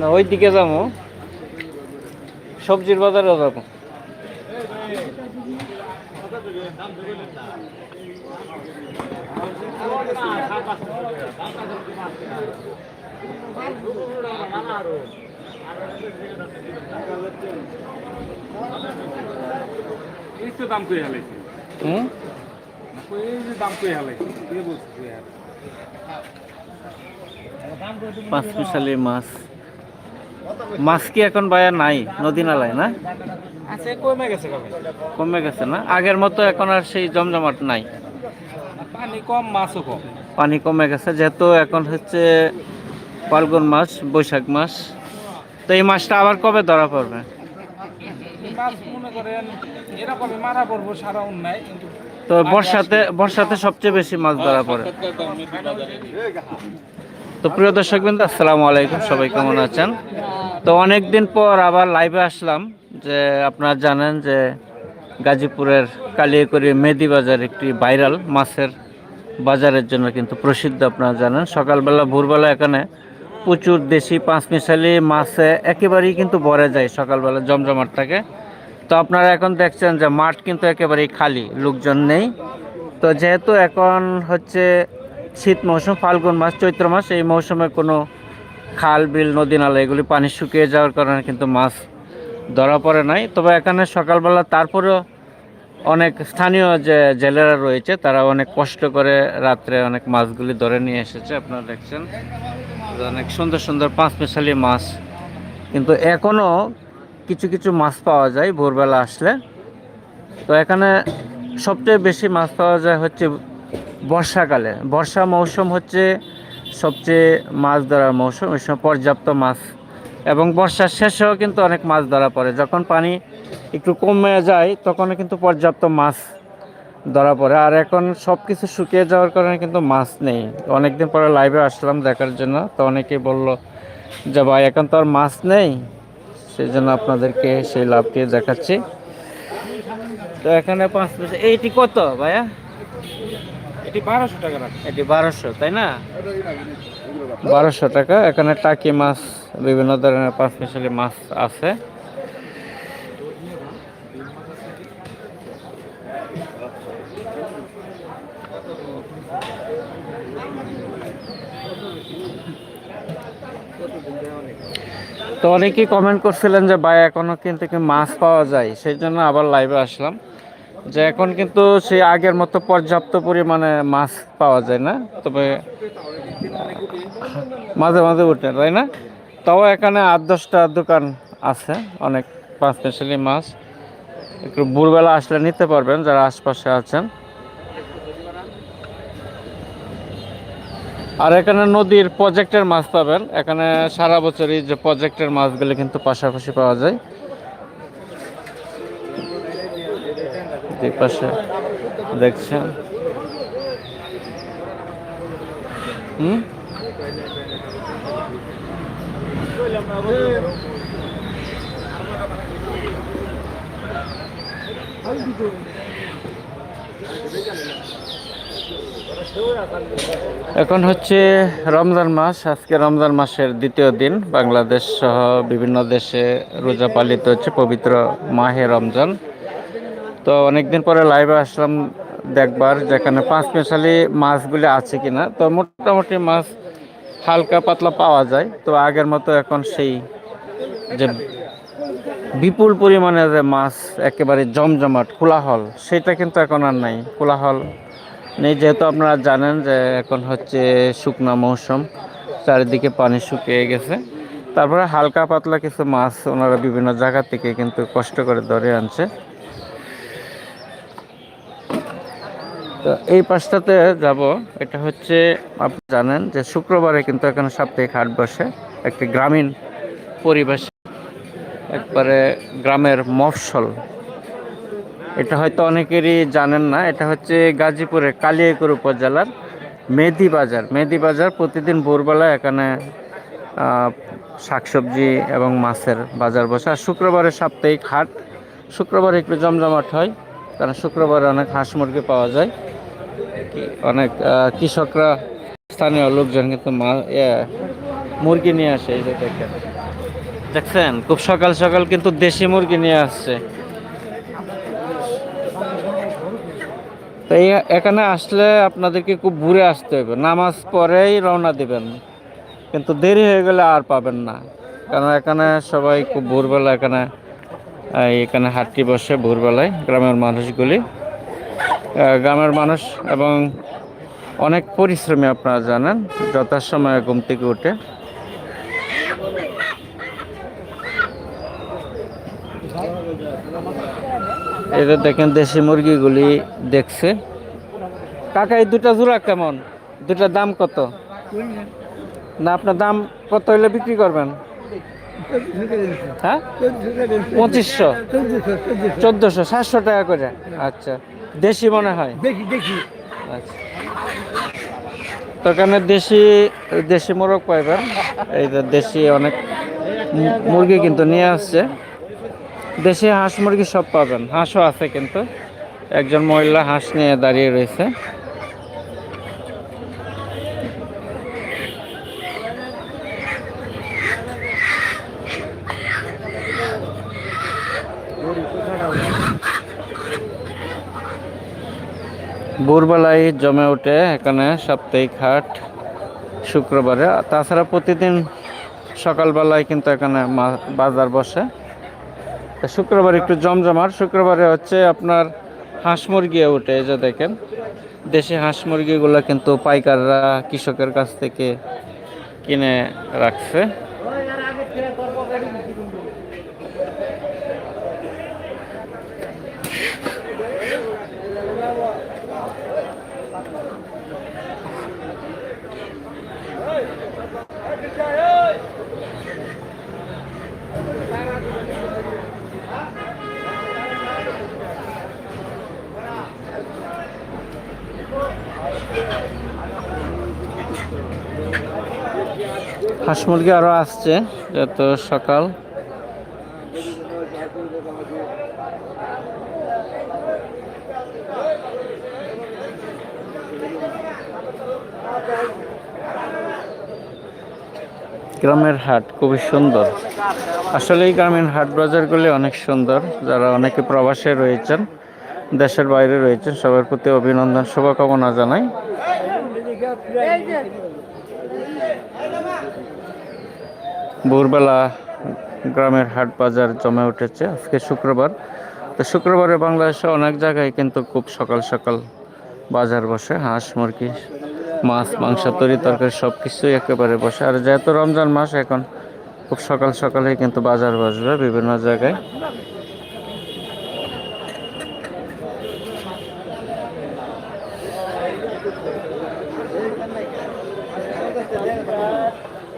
না ওই দিকে যাব। সবজির বাজারেও যাব। দাম কই হালাইছে? হুম? দাম কই হালাইছে? কে বলছিস পাঁচ মিশালি মাছ। মাছ কি এখন বায়া নাই? নদী নালায় না? কমে গেছে কমে। গেছে না? আগের মতো এখন আর সেই জমজমাট নাই। পানি কম মাছও কম। পানি কমে গেছে যেহেতু এখন হচ্ছে ফাল্গুন মাস বৈশাখ মাস। তো এই মাছটা আবার কবে ধরা পড়বে? মাছ মনে করেন এরকমই মারা পড়ব সারা অন্যায় কিন্তু তো বর্ষাতে বর্ষাতে সবচেয়ে বেশি মাছ ধরা পড়ে। তো প্রিয় দর্শক বিন্দু আসসালামু আলাইকুম, সবাই কেমন আছেন? তো অনেক দিন পর আবার লাইভে আসলাম যে আপনারা জানেন যে গাজীপুরের কালিয়াকড়ি মেদি বাজার একটি ভাইরাল মাছের বাজারের জন্য কিন্তু প্রসিদ্ধ, আপনারা জানেন। সকালবেলা, ভোরবেলা এখানে প্রচুর দেশি পাঁচ মিশালি মাছে একেবারেই কিন্তু ভরে যায় সকালবেলা জমজমাট থাকে। তো আপনারা এখন দেখছেন যে মাঠ কিন্তু একেবারেই খালি, লোকজন নেই। তো যেহেতু এখন হচ্ছে শীত মৌসুম, ফাল্গুন মাস, চৈত্র মাস, এই মৌসুমে কোনো খাল, বিল, নদী, নালা, এগুলি পানি শুকিয়ে যাওয়ার কারণে কিন্তু মাছ ধরা পড়ে নাই। তবে এখানে সকালবেলা তারপরেও অনেক স্থানীয় যে জেলেরা রয়েছে, তারা অনেক কষ্ট করে রাত্রে অনেক মাছগুলি ধরে নিয়ে এসেছে। আপনারা দেখছেন অনেক সুন্দর সুন্দর পাঁচ মিশালি মাছ। কিন্তু এখনও কিছু কিছু মাছ পাওয়া যায় ভোরবেলা আসলে। তো এখানে সবচেয়ে বেশি মাছ পাওয়া যায় হচ্ছে বর্ষাকালে। বর্ষা মৌসুম হচ্ছে সবচেয়ে মাছ ধরার মৌসুম, ওই সময় পর্যাপ্ত মাছ। এবং বর্ষার শেষেও কিন্তু অনেক মাছ ধরা পড়ে। যখন পানি একটু কমে যায় তখন কিন্তু পর্যাপ্ত মাছ ধরা পড়ে। আর এখন সব কিছু শুকিয়ে যাওয়ার কারণে কিন্তু মাছ নেই। অনেকদিন পরে লাইভে আসলাম দেখার জন্য, তো অনেকেই বলল যে, ভাই, এখন তো আর মাছ নেই। সেই জন্য আপনাদেরকে সেই লাভটি দেখাচ্ছি। তো এখানে পাঁচ পয়সা এইটি কত ভাইয়া? এটি বারোশো টাকা এটি বারোশো তাই না? বারোশো টাকা। এখানে টাকি মাছ বিভিন্ন ধরনের পাঁচ মাছ আছে। তো অনেকেই কমেন্ট করছিলেন যে, ভাই এখনও কিন্তু মাছ পাওয়া যায়? সেই জন্য আবার লাইভে আসলাম। যে এখন কিন্তু সেই আগের মতো পর্যাপ্ত পরিমাণে মাছ পাওয়া যায় না। তবে মাঝে মাঝে উঠে, তাই না? তাও এখানে আট, দশটা দোকান আছে, অনেক স্পেশালি মাছ। একটু ভোরবেলা আসলে নিতে পারবেন, যারা আশপাশে আছেন। আর এখানে নদীর প্রজেক্টের মাছ পাবেন। এখানে সারা বছরই যে প্রজেক্টের মাছগুলো কিন্তু পাশাপাশি পাওয়া যায়। পাশে দেখছেন। হুম? এখন হচ্ছে রমজান মাস, আজকে রমজান মাসের দ্বিতীয় দিন। বাংলাদেশ সহ বিভিন্ন দেশে রোজা পালিত হচ্ছে পবিত্র মাহে রমজান। তো অনেকদিন পরে লাইভে আসলাম দেখবার, যেখানে পাঁচ মিশালি মাছগুলি আছে কিনা। তো মোটামুটি মাছ হালকা পাতলা পাওয়া যায়। তো আগের মতো এখন সেই যে বিপুল পরিমাণে যে মাছ একেবারে জমজমাট, কোলাহল, সেটা কিন্তু এখন আর নাই। কোলাহল যেহেতু আপনারা জানেন যে এখন হচ্ছে শুকনা মৌসুম, চারিদিকে পানি শুকিয়ে গেছে। তারপরে হালকা পাতলা কিছু মাছ ওনারা বিভিন্ন জায়গা থেকে কিন্তু কষ্ট করে ধরে আনছে। তো এই পাশটাতে যাব। এটা হচ্ছে আপনি জানেন যে শুক্রবারে কিন্তু এখানে সাপ্তাহিক হাট বসে। একটি গ্রামীণ পরিবেশ, একবারে গ্রামের মফসল এটা হয়তো অনেকেরই জানেন না, এটা হচ্ছে গাজীপুরের কালিয়াকুর উপজেলার মেদি বাজার। মেদি বাজার প্রতিদিন ভোরবেলা এখানে শাকসবজি এবং মাছের বাজার বসে। আর শুক্রবারে সাপ্তাহিক হাট, শুক্রবারে একটু জমজমাট হয়, কারণ শুক্রবারে অনেক হাঁস মুরগি পাওয়া যায়। অনেক কৃষকরা, স্থানীয় লোকজন কিন্তু মা- মুরগি নিয়ে আসে এই যে দেখেন। দেখছেন? খুব সকাল সকাল কিন্তু দেশি মুরগি নিয়ে আসছে। তো এই এখানে আসলে আপনাদেরকে খুব ঘুরে আসতে হবে। নামাজ পরেই রওনা দিবেন। কিন্তু দেরি হয়ে গেলে আর পাবেন না। কারণ এখানে সবাই খুব ভোরবেলা এখানে এখানে হাটটি বসে ভোরবেলায় গ্রামের মানুষগুলি। গ্রামের মানুষ এবং অনেক পরিশ্রমী আপনারা জানেন, যথাসময়ে ঘুম থেকে উঠে। এদের দেখেন দেশি মুরগিগুলি দেখছে। কাকা এই দুটা জোড়া কেমন? দুটার দাম কত? না আপনার দাম কত হলে বিক্রি করবেন? হ্যাঁ? পঁচিশশো? চোদ্দোশো সাতশো টাকা করে। আচ্ছা দেশি মনে হয়? আচ্ছা। তো এখানে দেশি দেশি মোরগ পাইবেন। এই দেশি অনেক মুরগি কিন্তু নিয়ে আসছে। দেশি হাঁস মুরগি সব পাবেন। হাঁসও আছে কিন্তু। একজন মহিলা হাঁস নিয়ে দাঁড়িয়ে রয়েছে। ভোরবেলায় জমে ওঠে এখানে সাপ্তাহিক হাট শুক্রবারে। তাছাড়া প্রতিদিন সকালবেলায় কিন্তু এখানে বাজার বসে। শুক্রবার একটু জমজমার শুক্রবারে হচ্ছে আপনার হাঁস মুরগি ওঠে যে দেখেন। দেশি হাঁস মুরগিগুলো কিন্তু পাইকাররা কৃষকের কাছ থেকে কিনে রাখছে। হাঁস মুরগি আরও আসছে যত সকাল। গ্রামের হাট খুবই সুন্দর। আসলে এই গ্রামীণ হাট বাজারগুলি অনেক সুন্দর, যারা অনেকে প্রবাসে রয়েছেন, দেশের বাইরে রয়েছেন, সবার প্রতি অভিনন্দন, শুভকামনা জানাই। ভোরবেলা গ্রামের হাট বাজার জমে উঠেছে আজকে শুক্রবার। তো শুক্রবারে বাংলাদেশে অনেক জায়গায় কিন্তু খুব সকাল সকাল বাজার বসে, হাঁস, মুরগি, মাছ, মাংস, তরি তরকারি সব কিছুই একেবারে বসে। আর যেহেতু রমজান মাস, এখন খুব সকাল সকালেই কিন্তু বাজার বসবে বিভিন্ন জায়গায়।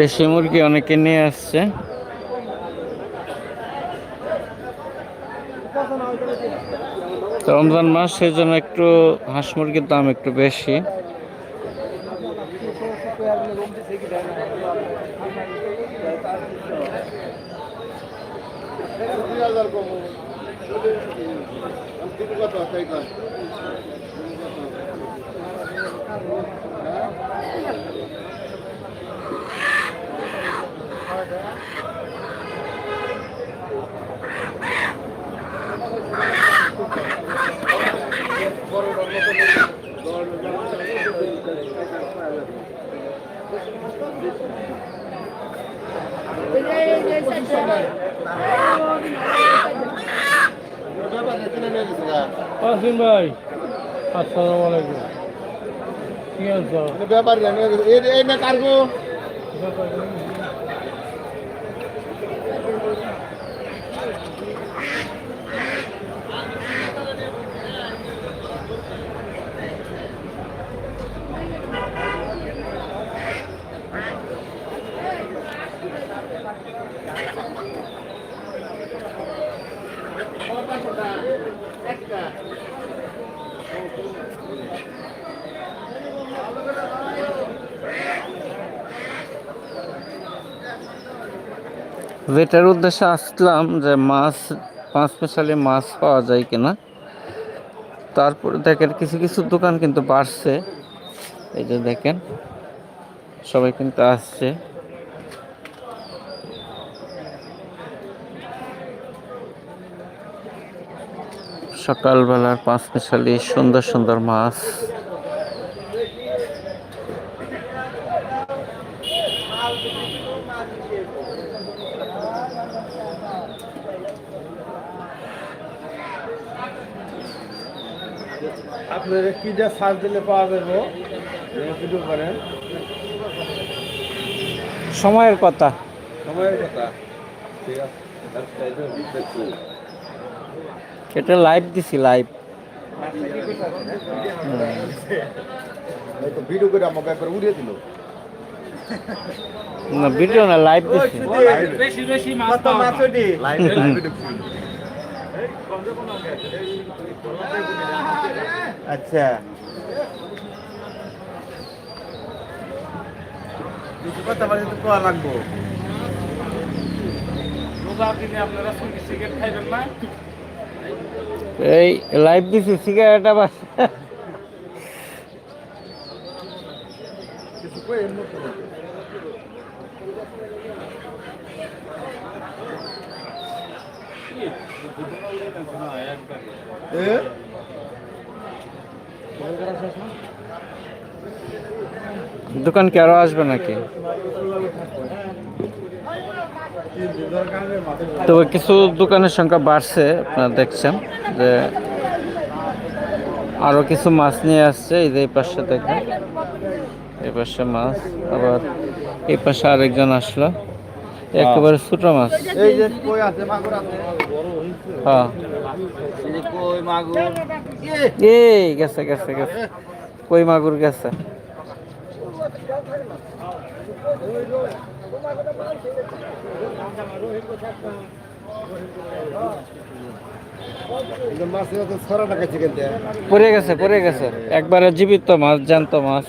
দেশি মুরগি অনেকে নিয়ে আসছে। রমজান মাস, সেই জন্য একটু হাঁস মুরগির দাম একটু বেশি। আসুন ভাই আসসালামু আলাইকুম। কি আছে ব্যাপার এই না কার্গো। যেটার উদ্দেশ্যে আসলাম যে মাছ পাঁচ স্পেশালি মাছ পাওয়া যায় কিনা। তারপরে দেখেন কিছু কিছু দোকান কিন্তু বাড়ছে। এই যে দেখেন, সবাই কিন্তু আসছে। সকালবেলার পাঁচ স্পেশালি সুন্দর সুন্দর মাছ। আপনার কি যা সার্চ দিলে পাওয়া যাবে করেন সময়ের কথা। সময়ের কথা। ঠিক আছে এটা লাইভ দিছি লাইভ ভিডিও করে আমাকে একবার উড়িয়ে দিল। না ভিডিও না লাইভ দিছি। বেশি বেশি মাছ পাওয়া যায়। আচ্ছা। কথা বলে তো কোয়া লাগবো রোজার দিনে আপনারা সিগারেট না এই লাইভ দিছি সিগারেট আবার। কিছু কই দোকান কি আরও আসবে নাকি? তবে কিছু দোকানের সংখ্যা বাড়ছে আপনারা দেখছেন যে আরও কিছু মাছ নিয়ে আসছে এই যে এই পাশে দেখেন এই পাশে মাছ আবার এই পাশে আরেকজন আসলো। একেবারে ছোট মাছ। এই যে কই আছে? মাগুর আছে। হ্যাঁ। এই যে কই মাগুর? এই গেছে গেছে গেছে। কই মাগুর গেছে? পড়ে গেছে পড়ে গেছে। একবারে জীবিত মাছ জ্যান্ত মাছ।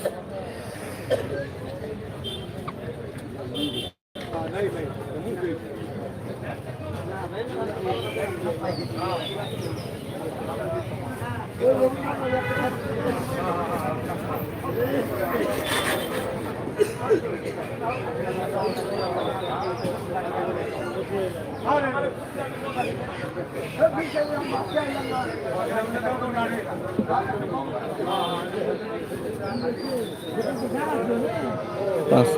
পাঁচ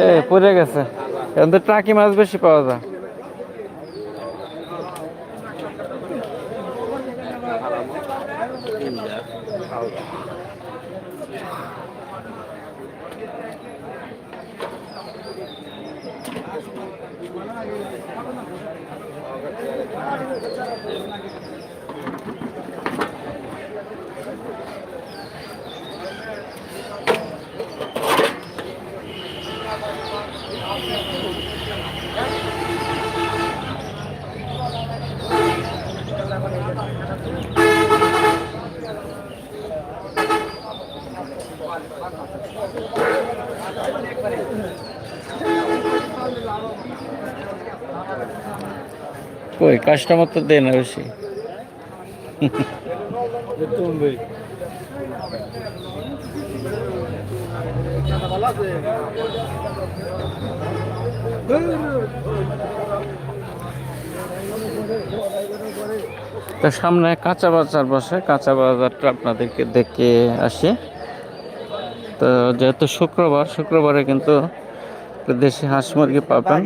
এ পড়ে গেছে। এখন তো টাকি মাছ বেশি পাওয়া যায়। কই কাস্টমার তো দেয় না বেশি। সামনে কাঁচা বাজার বসে, কাঁচা বাজারটা আপনাদেরকে দেখে আসি। তো যেহেতু শুক্রবার, শুক্রবারে কিন্তু দেশি হাঁস মুরগি পাবেন।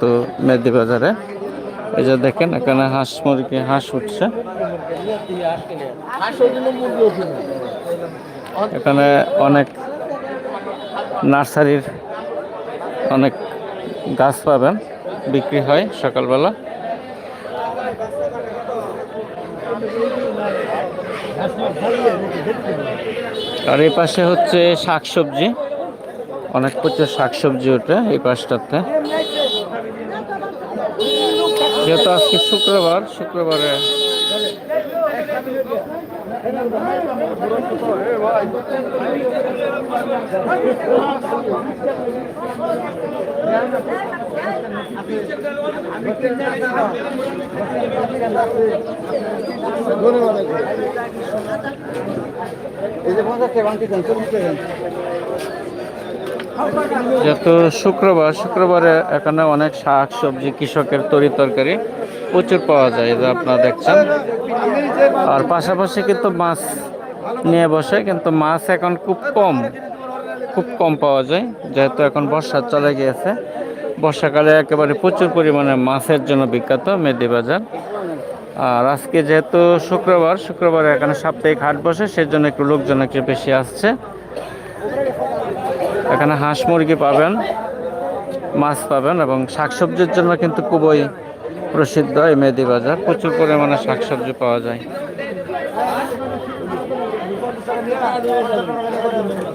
তো মেদি বাজারে এই যে দেখেন, এখানে হাঁস মুরগি, হাঁস উঠছে। এখানে অনেক নার্সারির অনেক গাছ পাবেন, বিক্রি হয় সকালবেলা। আর এই পাশে হচ্ছে শাকসবজি। অনেক প্রচুর শাকসবজি ওঠে এই পাশটাতে। যেহেতু আজকে শুক্রবার, শুক্রবারে যেহেতু শুক্রবার, শুক্রবারে এখানে অনেক শাক সবজি কৃষকের তরি তরকারি প্রচুর পাওয়া যায় যে আপনারা দেখছেন। আর পাশাপাশি কিন্তু মাছ নিয়ে বসে, কিন্তু মাছ এখন খুব কম খুব কম পাওয়া যায়, যেহেতু এখন বর্ষা চলে গিয়েছে। বর্ষাকালে একেবারে প্রচুর পরিমাণে মাছের জন্য বিখ্যাত মেদি বাজার। আর আজকে যেহেতু শুক্রবার শুক্রবার এখানে সাপ্তাহিক হাট বসে, সেজন্য একটু লোকজন একটু বেশি আসছে। এখানে হাঁস মুরগি পাবেন, মাছ পাবেন এবং শাকসবজির জন্য কিন্তু খুবই প্রসিদ্ধ এই মেদি বাজার। প্রচুর পরিমাণে শাকসবজি পাওয়া যায়।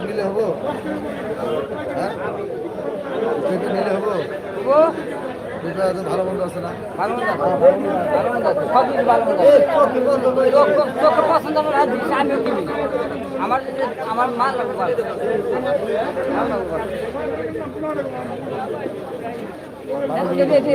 নিলে হব হ্যাঁ নিলে হব দুটো একদম ভালো মন্দ আছে না ভালো মন্দ আছে, ভালো মন্দ সব কিছু ভালো মন্দ আছে। তোর- তোর- তোকে পছন্দ হবে না, দিস, আমিও কিনি। আমার আমার মা লাগবে ভালো। লাগবে